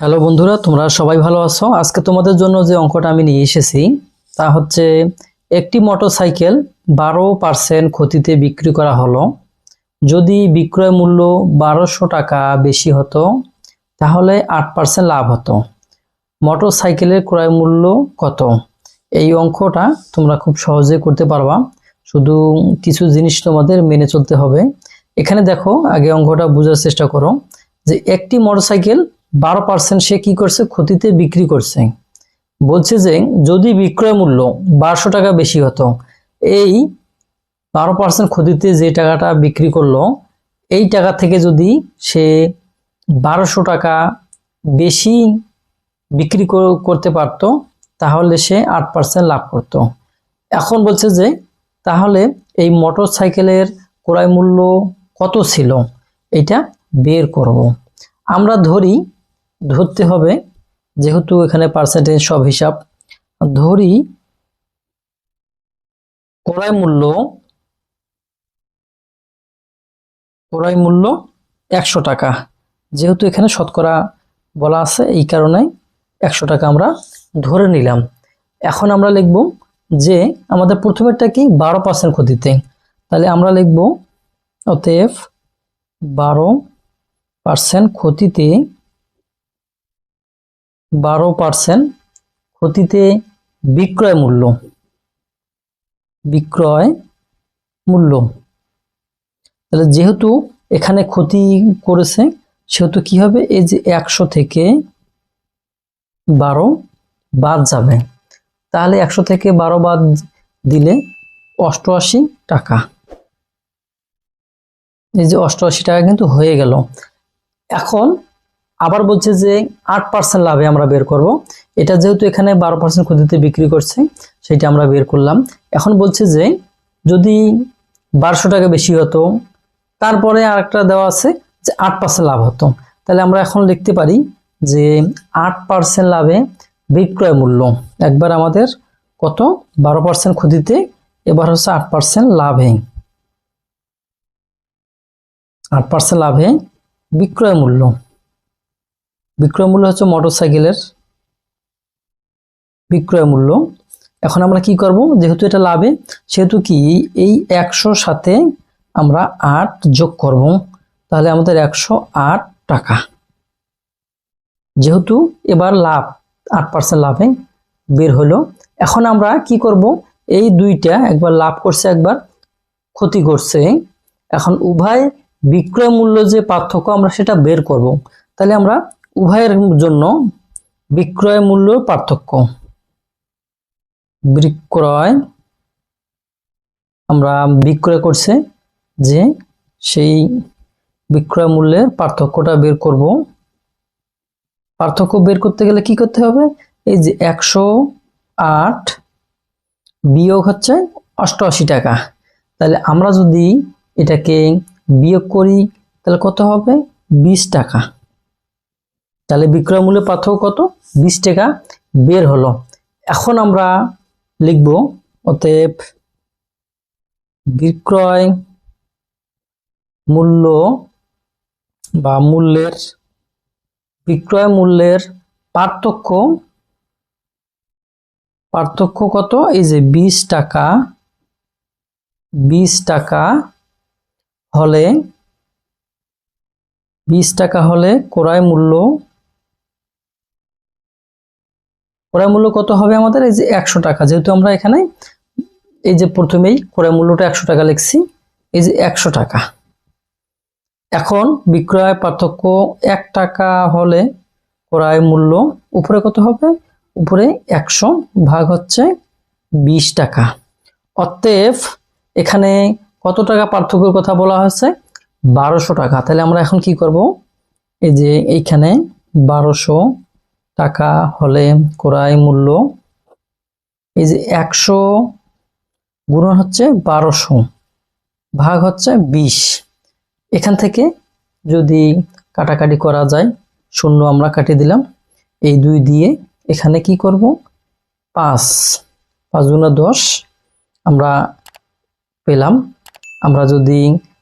Hello বন্ধুরা, তোমরা সবাই ভালো আছো? আজকে তোমাদের জন্য যে অঙ্কটা আমি নিয়ে এসেছি, তা হচ্ছে একটি মোটরসাইকেল বারো পার্সেন্ট ক্ষতিতে বিক্রি করা হলো। যদি বিক্রয় মূল্য বারোশো টাকা বেশি হতো, তাহলে আট পার্সেন্ট লাভ হতো। মোটরসাইকেলের ক্রয় মূল্য কত? এই অঙ্কটা তোমরা খুব সহজে করতে পারবা। শুধু কিছু জিনিস তোমাদের মেনে চলতে হবে। এখানে দেখো, আগে অঙ্কটা বোঝার চেষ্টা করো যে একটি মোটরসাইকেল বারো পার্সেন্ট সে কি করছে? ক্ষতিতে বিক্রি করছে। বলছে যে, যদি বিক্রয় মূল্য বারোশো টাকা বেশি হতো, এই বারো পার্সেন্ট ক্ষতিতে যে টাকাটা বিক্রি করল, এই টাকা থেকে যদি সে বারোশো টাকা বেশি বিক্রি করতে পারত, তাহলে সে আট পার্সেন্ট লাভ করত। এখন বলছে যে, তাহলে এই মোটর সাইকেলের ক্রয় মূল্য কত ছিল? এটা বের করব। আমরা ধরি ধরতে হবে, যেহেতু এখানে পার্সেন্টেজ সব হিসাব। ধরি, ক্রয় মূল্য ক্রয় মূল্য একশো টাকা। যেহেতু এখানে শতকরা বলা আছে, এই কারণে একশো টাকা আমরা ধরে নিলাম। এখন আমরা লিখব যে আমাদের প্রথমেরটা কি? বারো পার্সেন্ট ক্ষতিতে। তাহলে আমরা লিখব, অতএব বারো পার্সেন্ট ক্ষতিতে বারো পার্সেন্ট ক্ষতিতে বিক্রয় মূল্য। বিক্রয় মূল্য। তাহলে যেহেতু এখানে ক্ষতি করেছে, সেহেতু কি হবে? এই যে একশো থেকে বারো বাদ যাবে। তাহলে একশো থেকে বারো বাদ দিলে অষ্টআশি টাকা। এই যে অষ্টআশি টাকা কিন্তু হয়ে গেল। এখন আবার বলছে যে আট পার্সেন্ট লাভে আমরা বের করব। এটা যেহেতু এখানে বারো পার্সেন্ট ক্ষতিতে বিক্রি করছে, সেটা আমরা বের করলাম। এখন বলছে যে যদি বারোশো টাকা বেশি হতো, তারপরে আরেকটা দেওয়া আছে যে আট পার্সেন্ট লাভ হতো। তাহলে আমরা এখন লিখতে পারি যে আট পার্সেন্ট লাভে বিক্রয় মূল্য একবার আমাদের কত? বারো পার্সেন্ট ক্ষতিতে এবার হচ্ছে আট পার্সেন্ট লাভে। আট পার্সেন্ট লাভে বিক্রয় মূল্য। বিক্রয় মূল্য হচ্ছে মোটরসাইকেলের বিক্রয় মূল্য। এখন আমরা কি করব? যেহেতু এটা লাভে, সেহেতু কি এই একশোর সাথে আমরা আট যোগ করব। তাহলে আমাদের একশো আট টাকা। যেহেতু এবার লাভ, আট পার্সেন্ট লাভে বের হলো, এখন আমরা কি করব? এই দুইটা একবার লাভ করছে, একবার ক্ষতি করছে। এখন উভয় বিক্রয় মূল্য যে পার্থক্য আমরা সেটা বের করব। তাহলে আমরা উভয়ের জন্য বিক্রয় মূল্য পার্থক্য। বিক্রয়, আমরা বিক্রয় করছে যে সেই বিক্রয় মূল্যের পার্থক্যটা বের করব। পার্থক্য বের করতে গেলে কি করতে হবে? এই যে একশো আট বিয়োগ হচ্ছে অষ্টআশি টাকা। তাহলে আমরা যদি এটাকে বিয়োগ করি, তাহলে কত হবে? বিশ টাকা। তাহলে বিক্রয় মূল্যের পার্থক্য কত? বিশ টাকা বের হলো। এখন আমরা লিখব, অতএব বিক্রয় মূল্য বা মূল্যের, বিক্রয় মূল্যের পার্থক্য পার্থক্য কত? এই যে বিশ টাকা বিশ টাকা হলে, বিশ টাকা হলে ক্রয় মূল্য ক্রয় মূল্য কত হবে আমাদের? এই যে একশো টাকা। যেহেতু আমরা এখানে এই যে প্রথমেই ক্রয় মূল্যটা একশো টাকা লিখছি, এই যে একশো টাকা। এখন বিক্রয় পার্থক্য এক টাকা হলে ক্রয় মূল্য উপরে কত হবে? উপরে একশো ভাগ হচ্ছে বিশ টাকা। অতএব এখানে কত টাকা পার্থক্যের কথা বলা হয়েছে? বারোশো টাকা। তাহলে আমরা এখন কি করব? এই যে এইখানে বারোশো টাকা হলে ক্রয় মূল্য এই যে একশো গুণন হচ্ছে বারোশো ভাগ হচ্ছে বিশ। এখান থেকে যদি কাটাকাটি করা যায়, শূন্য আমরা কাটিয়ে দিলাম। এই দুই দিয়ে এখানে কি করব? পাঁচ পাঁচ গুণা দশ আমরা পেলাম। আমরা যদি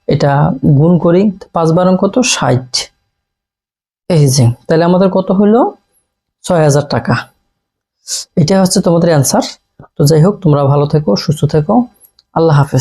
এটা গুণ করি, পাঁচ বারং কত? ষাট। এই যে, তাহলে আমাদের কত হলো ছয় হাজার টাকা। এটা হচ্ছে তোমাদের অ্যান্সার তো যাই হোক, তোমরা ভালো থেকো, সুস্থ থেকো। আল্লাহ হাফেজ।